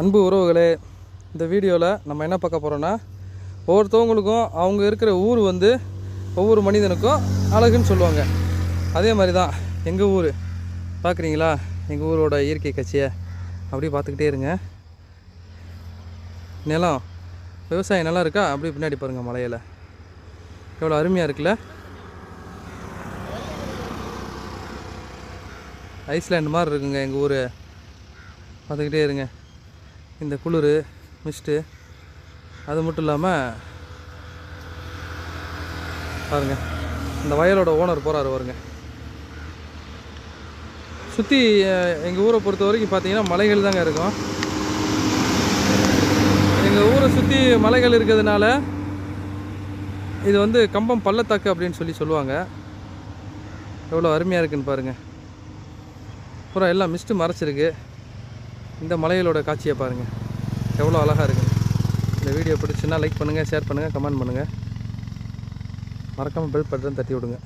அன்பு உறவுகளே இந்த வீடியோவில் நம்ம என்ன பார்க்க போகிறோன்னா ஒவ்வொருத்தவங்களுக்கும் அவங்க இருக்கிற ஊர் வந்து ஒவ்வொரு மனிதனுக்கும் அழகுன்னு சொல்லுவாங்க. அதே மாதிரி தான் எங்கள் ஊர். பார்க்குறீங்களா? எங்கள் ஊரோட இயற்கை கட்சியை அப்படியே பார்த்துக்கிட்டே இருங்க. நிலம். விவசாயம் நல்லா இருக்கா? அப்படியே பின்னாடி பாருங்கள் மலையில். எவ்வளோ அருமையாக இருக்குல்ல? ஐஸ்லேண்ட் மாதிரி இருக்குங்க எங்கள் ஊர். பார்த்துக்கிட்டே இருங்க. இந்த குளிர் மிஸ்ட்டு அது மட்டும் இல்லாமல் பாருங்க இந்த வயலோட ஓனர் போகிறாரு பாருங்க. சுற்றி எங்கள் ஊரை பொறுத்த வரைக்கும் பார்த்தீங்கன்னா மலைகள் தாங்க இருக்கும். எங்கள் ஊரை சுற்றி மலைகள் இருக்கிறதுனால இது வந்து கம்பம் பள்ளத்தாக்கு அப்படின்னு சொல்லி சொல்லுவாங்க. எவ்வளோ அருமையாக இருக்குன்னு பாருங்கள் அப்புறம் எல்லாம் மிஸ்ட்டு மறைச்சிருக்கு. இந்த மலைகளோட காட்சியை பாருங்கள் எவ்வளோ அழகாக இருக்குது இந்த வீடியோ பிடிச்சுன்னா லைக் பண்ணுங்கள் ஷேர் பண்ணுங்கள் கமெண்ட் பண்ணுங்கள் மறக்காமல் பெல் பட்டன் தட்டி விடுங்க.